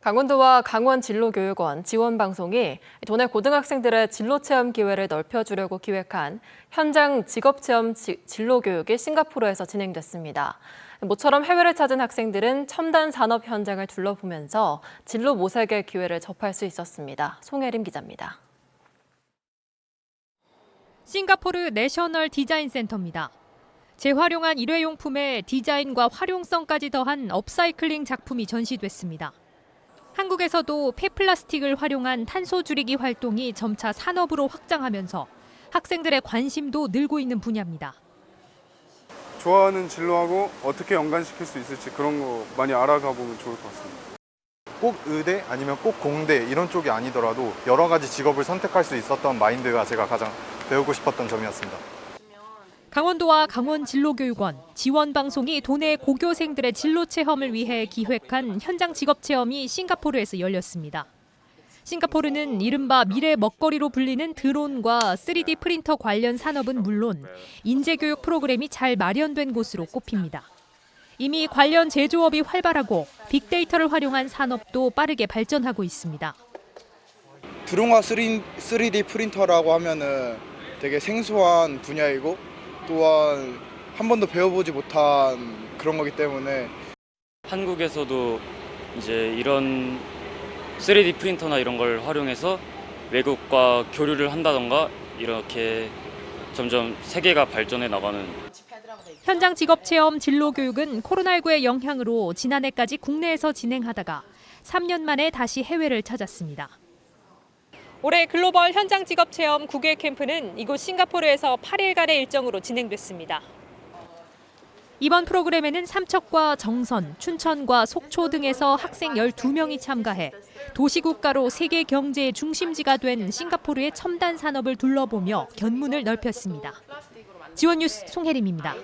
강원도와 강원 진로교육원 지원방송이 도내 고등학생들의 진로체험 기회를 넓혀주려고 기획한 현장 직업체험 지- 진로교육이 싱가포르에서 진행됐습니다. 모처럼 해외를 찾은 학생들은 첨단 산업 현장을 둘러보면서 진로 모색의 기회를 접할 수 있었습니다. 송혜림 기자입니다. 싱가포르 내셔널 디자인 센터입니다. 재활용한 일회용품에 디자인과 활용성까지 더한 업사이클링 작품이 전시됐습니다. 한국에서도 폐플라스틱을 활용한 탄소 줄이기 활동이 점차 산업으로 확장하면서 학생들의 관심도 늘고 있는 분야입니다. 좋아하는 진로하고 어떻게 연관시킬 수 있을지 그런 거 많이 알아가 보면 좋을 것 같습니다. 꼭 의대 아니면 꼭 공대 이런 쪽이 아니더라도 여러 가지 직업을 선택할 수 있었던 마인드가 제가 가장 배우고 싶었던 점이었습니다. 강원도와 강원 진로교육원 지원 방송이 도내 고교생들의 진로 체험을 위해 기획한 현장 직업 체험이 싱가포르에서 열렸습니다. 싱가포르는 이른바 미래 먹거리로 불리는 드론과 3D 프린터 관련 산업은 물론 인재 교육 프로그램이 잘 마련된 곳으로 꼽힙니다. 이미 관련 제조업이 활발하고 빅데이터를 활용한 산업도 빠르게 발전하고 있습니다. 드론과 3D 프린터라고 하면은 되게 생소한 분야이고 또한 한 번도 배워보지 못한 그런 거기 때문에 한국에서도 이제 이런 3D 프린터나 이런 걸 활용해서 외국과 교류를 한다던가 이렇게 점점 세계가 발전해 나가는 현장 직업 체험 진로 교육은 코로나19의 영향으로 지난해까지 국내에서 진행하다가 3년 만에 다시 해외를 찾았습니다. 올해 글로벌 현장 직업 체험 9개 캠프는 이곳 싱가포르에서 8일간의 일정으로 진행됐습니다. 이번 프로그램에는 삼척과 정선, 춘천과 속초 등에서 학생 12명이 참가해 도시국가로 세계 경제의 중심지가 된 싱가포르의 첨단 산업을 둘러보며 견문을 넓혔습니다. 지원 뉴스 송혜림입니다.